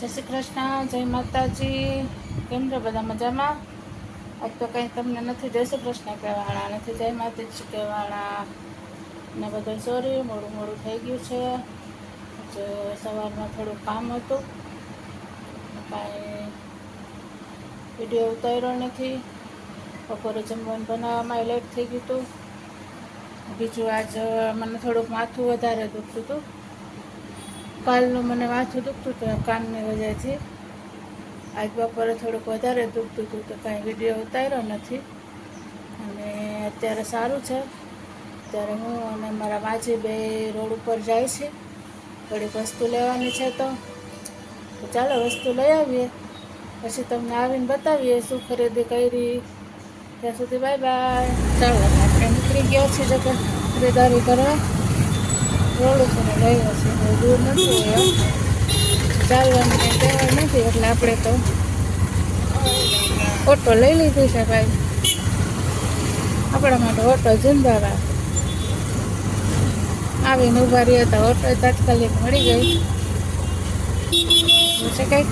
જય શ્રી કૃષ્ણ, જય માતાજી. કેમ છો બધા મજામાં? આજ તો કંઈ તમને નથી જય શ્રી કૃષ્ણ કહેવાના, નથી જય માતાજી કહેવાના. ને બધું સોરી મોડું મોડું થઈ ગયું છે. સવારમાં થોડું કામ હતું. કાંઈ વીડિયો ઉતાર્યો નથી. બપોરે જમવાનું બનાવવામાં લેટ થઈ ગયું હતું. બીજું આજ મને થોડુંક માથું વધારે દુખતું હતું. કાલનું મને માથું દુખતું હતું કાનની વજહથી આજ બપોરે થોડુંક વધારે દુખતું હતું તો કાંઈ વીડિયો ઉતાર્યો નથી. અને અત્યારે સારું છે. અત્યારે હું અને મારા માજી બે રોડ ઉપર જાય છે. થોડીક વસ્તુ લેવાની છે તો. ચાલો વસ્તુ લઈ આવીએ. પછી તમને આવીને બતાવીએ શું ખરીદી કરી. ત્યાં સુધી બાય બાય. ચાલો, આપણે નીકળી ગયા છીએ જો ખરીદારી કરવા. રોડ ઉપર દૂર નથી ચાલવાનું કંઈ નથી, એટલે આપણે તો ઓટો લઈ લીધી છે ભાઈ. આપણા માટે ઓટો જિંદાબાદ. આવીને ઊભા રહીએ હતા, ઓટો તાત્કાલિક મળી ગઈ. છે કંઈક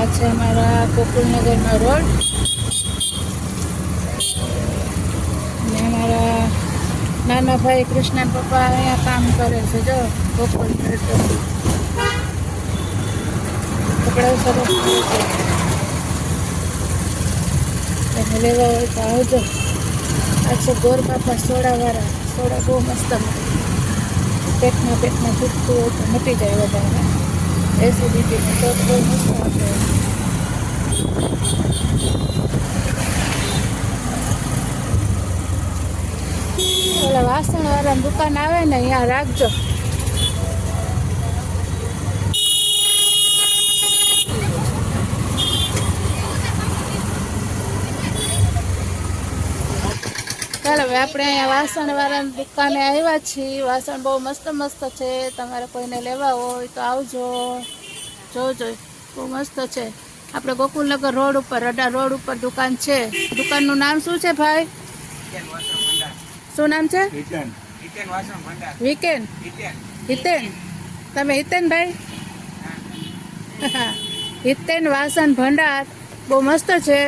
આ છે અમારા ગોકુલનગરનો રોડ. ને અમારા નાના ભાઈ કૃષ્ણ પપ્પા અહીંયા કામ કરે છે, જો. ગોકુલ કપડા સરસ તમે લેવા હોય તો આવજો. આ છે ગોર બાપા સોડાવાળા. સોડા બહુ મસ્ત પેટમાં પેટમાં દુખતું હોય તો મટી જાય વધારે. એસિડિટીનો તો બહુ મસ્ત આપે ઓલા વાસણ વાળા દુકાન આવે ને અહીંયા રાખજો. ચાલો, હવે આપણે અહીંયા વાસણ વાળાની દુકાને આવ્યા છીએ. વાસણ બહુ મસ્ત મસ્ત છે. તમારે કોઈને લેવા હોય તો આવજો. જોજો, બહુ મસ્ત છે. આપણે ગોકુલનગર રોડ ઉપર અડા રોડ ઉપર દુકાન છે. દુકાનનું નામ શું છે ભાઈ? શું નામ છે? વીકેન્ડ. હિતેન. તમે હિતેન ભાઈ? હિતેન વાસણ ભંડાર. બહુ મસ્ત છે.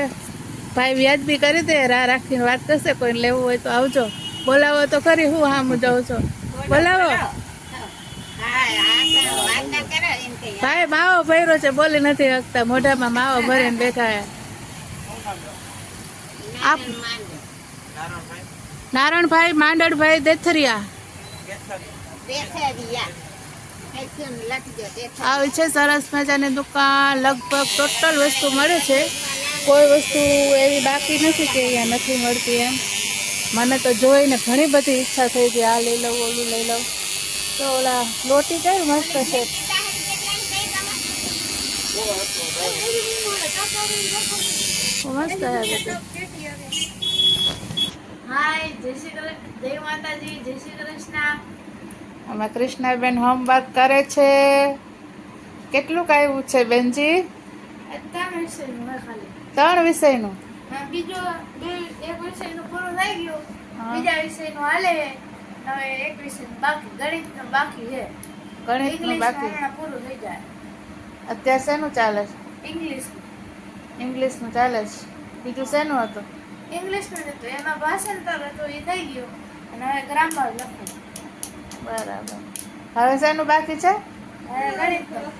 ભાઈ વ્યાજબી કરી દે રાહ રાખીને વાત કરશે કોઈને લેવું હોય તો આવજો. બોલાવો તો ખરી હું હા હું જાઉં છું. બોલાવો. ભાઈ માવો ભર્યો છે બોલી નથી શકતા મોઢામાં માવો ભરીને બેઠા આપ નારણભાઈ, માંડળભાઈ, દેથરિયા. આવી છે સરસ મજાની દુકાન. લગભગ ટોટલ વસ્તુ મળે છે. કોઈ વસ્તુ એવી બાકી નથી કે અહીંયા નથી મળતી એમ. મને તો જોઈને ઘણી બધી ઈચ્છા થઈ ગઈ, આ લઈ લઉં, ઓલું લઈ લઉં. તો ઓલા લોટી કઈ મસ્ત છે? મસ્ત બધું. હાય જય શ્રી કૃષ્ણ જય માતાજી જય શ્રી કૃષ્ણ. અમે કૃષ્ણાબેન હોમવર્ક કરે છે. કેટલું આવ્યું છે બેનજી? ત્રણ વિષયનું બીજો બે એક વિષયનું પૂરું થઈ ગયું. બીજા વિષયનું હાલે. હવે એક વિષયનું બાકી ગણિતનું બાકી છે. ગણિતનું બાકી? પૂરું થઈ જાય. અત્યારે શેનું ચાલે છે? ઇંગ્લિશ ઇંગ્લિશનું ચાલે છે. બીજું શેનું હતું? ઇંગ્લિશનું જ હતું એમાં ભાષાંતર હતું એ થઈ ગયું. અને હવે ગ્રામર લખું. બરાબર. હવે શેનું બાકી છે? ગણિતનું.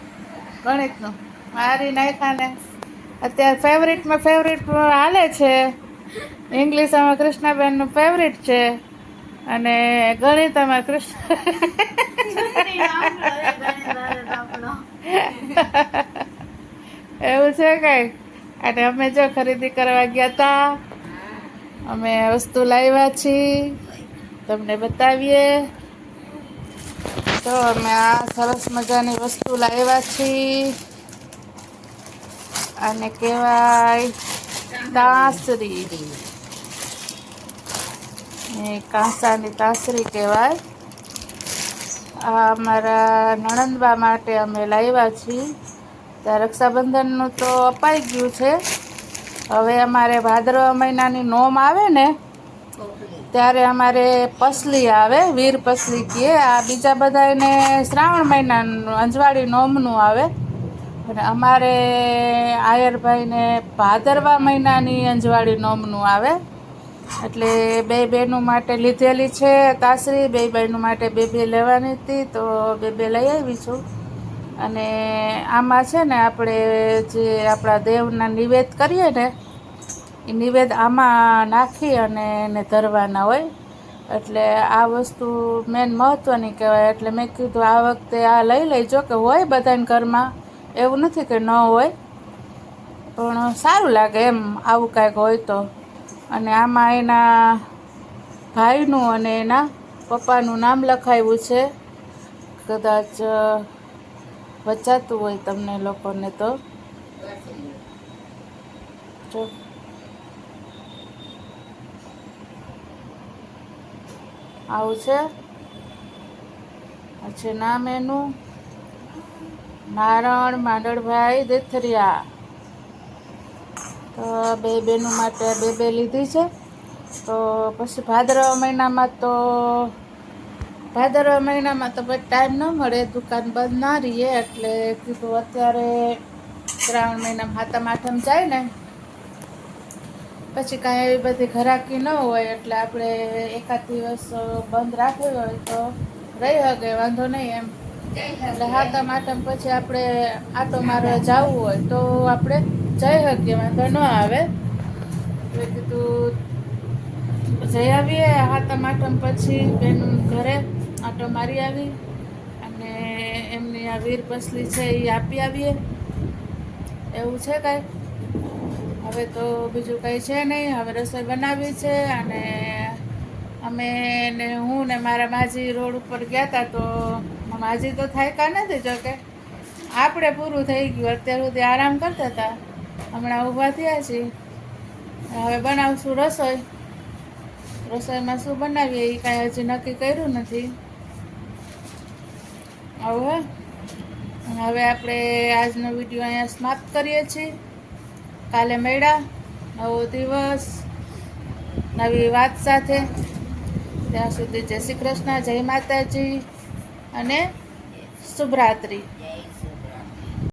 ગણિતનું. મારી નાયકાને અત્યારે ફેવરિટમાં ફેવરિટ હાલે છે. ઇંગ્લિશ આમાં કૃષ્ણાબેનનું ફેવરિટ છે. અને ગણિત આમાં કૃષ્ણ એવું છે કઈ? અને અમે જો ખરીદી કરવા ગયા હતા અમે વસ્તુ લાવ્યા છીએ. તમને બતાવીએ. તો અમે આ સરસ મજાની વસ્તુ લાવ્યા છીએ. અને કહેવાય તાસરી. એ કાંસાની તાસરી કહેવાય. આ અમારા નણંદબા માટે અમે લાવ્યા છીએ. ત્યાં રક્ષાબંધનનું તો અપાઈ ગયું છે. હવે અમારે ભાદરવા મહિનાની નોમ આવે ને, ત્યારે અમારે પસલી આવે, વીર પસલી કહે આ બીજા બધા એને શ્રાવણ મહિનાનું અંજવાળી નોમનું આવે. અને અમારે આયરભાઈને ભાદરવા મહિનાની અંજવાળી નોમનું આવે. એટલે બે બહેનો માટે લીધેલી છે કાસરી, બે બહેનો માટે બે બે લેવાની હતી, તો બે બે લઈ આવી છું. અને આમાં છે ને આપણે જે આપણા દેવના નિવેદ કરીએ ને, એ નિવેદ આમાં નાખી અને એને ધરવાના હોય. એટલે આ વસ્તુ મેન મહત્ત્વની કહેવાય. એટલે મેં કીધું આ વખતે આ લઈ લેજો કે હોય બધાને ઘરમાં. એવું નથી કે ન હોય. પણ સારું લાગે એમ આવું કાંઈક હોય તો. અને આમાં એના ભાઈનું અને એના પપ્પાનું નામ લખાવ્યું છે. કદાચ વચાતું હોય તમને લોકોને તો. આવું છે? પછી નામ એનું નારણ માંડળભાઈ દેથરિયા. તો બે બેનું માટે બે બે લીધી છે. તો પછી ભાદરવા મહિનામાં તો ભાદરવા મહિનામાં તો પછી ટાઈમ ન મળે, દુકાન બંધ ના રહીએ, એટલે કીધું અત્યારે શ્રાવણ મહિનામાં હાથમ આઠમ જાય ને, પછી કાંઈ એવી બધી ઘરાકી ન હોય, એટલે આપણે એકાદ દિવસ બંધ રાખ્યો હોય તો રહી શકે વાંધો નહીં એમ. એટલે હાથમ આઠમ પછી આપણે આટો મારવા જવું હોય તો આપણે જઈ શકીએ વાંધો ન આવે. એટલે કીધું જઈ આવીએ હાથમ આઠમ પછી બેન ઘરે. આટો મારી આવી અને એમની આ વીર પસલી છે એ આપી આવીએ. એવું છે કાંઈ? હવે તો બીજું કંઈ છે નહીં. હવે રસોઈ બનાવી છે અને અમે ને હું ને મારા માજી રોડ ઉપર ગયા હતા તો માજી તો થાયકા નથી જોકે આપણે પૂરું થઈ ગયું. અત્યાર સુધી આરામ કરતા હતા હમણાં ઊભા થયા છીએ. હવે બનાવશું રસોઈ. રસોઈમાં શું બનાવીએ? એ કાંઈ હજી નક્કી કર્યું નથી. હવે હવે આપણે આજનો વીડિયો અહીંયા સમાપ્ત કરીએ છીએ. કાલે મેળા નવો દિવસ. નવી વાત સાથે. ત્યાં સુધી જય શ્રી કૃષ્ણ, જય માતાજી અને શુભરાત્રિ.